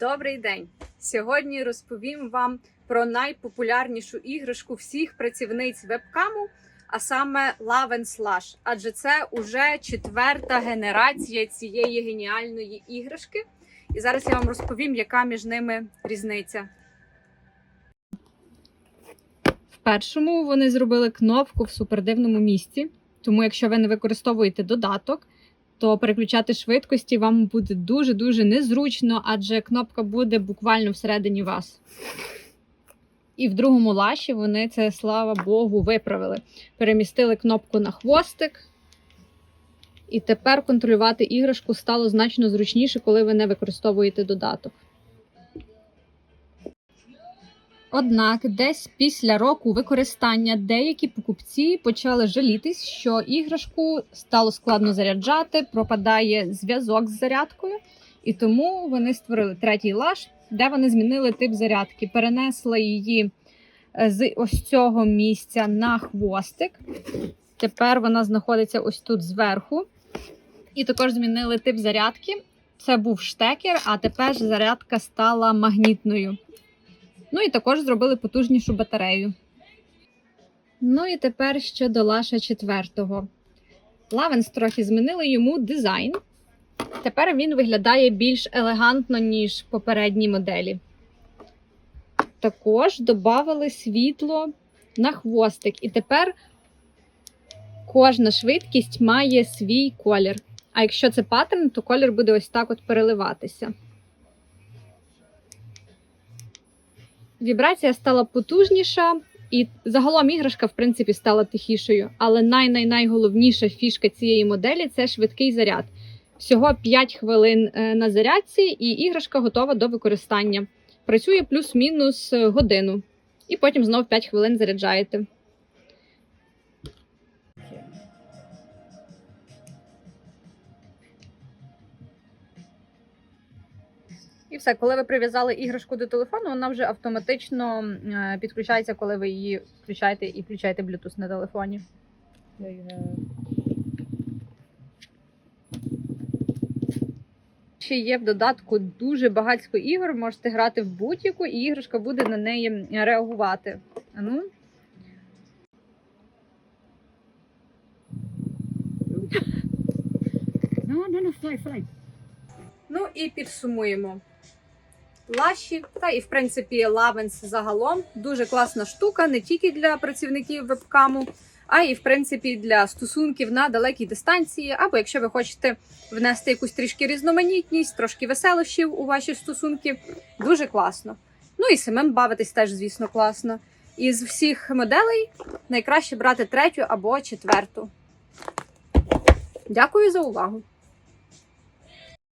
Добрий день! Сьогодні розповім вам про найпопулярнішу іграшку всіх працівниць вебкаму, а саме Love Slash. Адже це уже четверта генерація цієї геніальної іграшки. І зараз я вам розповім, яка між ними різниця. В першому вони зробили кнопку в супердивному місці. Тому, якщо ви не використовуєте додаток, то переключати швидкості вам буде дуже-дуже незручно, адже кнопка буде буквально всередині вас. І в другому лаші вони це, слава Богу, виправили. Перемістили кнопку на хвостик. І тепер контролювати іграшку стало значно зручніше, коли ви не використовуєте додаток. Однак, десь після року використання деякі покупці почали жалітись, що іграшку стало складно заряджати, пропадає зв'язок з зарядкою, і тому вони створили третій лаш, де вони змінили тип зарядки, перенесли її е, з ось цього місця на хвостик. Тепер вона знаходиться ось тут зверху. І також змінили тип зарядки. Це був штекер, а тепер зарядка стала магнітною. Ну і також зробили потужнішу батарею. Ну і тепер щодо лаша четвертого. Лавенс трохи змінили йому дизайн. Тепер він виглядає більш елегантно, ніж попередні моделі. Також додали світло на хвостик. І тепер кожна швидкість має свій колір. А якщо це паттерн, то колір буде ось так от переливатися. Вібрація стала потужніша, і загалом іграшка, в принципі, стала тихішою. Але най-най-найголовніша фішка цієї моделі це швидкий заряд. Всього 5 хвилин е, на зарядці, і іграшка готова до використання. Працює плюс-мінус е, годину, і потім знов 5 хвилин заряджаєте. І все, коли ви прив'язали іграшку до телефону, вона вже автоматично е, підключається, коли ви її включаєте і включаєте Bluetooth на телефоні. Ще є в додатку дуже багатько ігор. Можете грати в будь-яку, і іграшка буде на неї реагувати. А ну. No, no, no, fly, fly. Ну і підсумуємо. Лаші, та і в принципі лавенс загалом дуже класна штука не тільки для працівників вебкаму, а й в принципі для стосунків на далекій дистанції. Або якщо ви хочете внести якусь трішки різноманітність, трошки веселощів у ваші стосунки, дуже класно. Ну і самим бавитись теж, звісно, класно. Із всіх моделей найкраще брати третю або четверту. Дякую за увагу!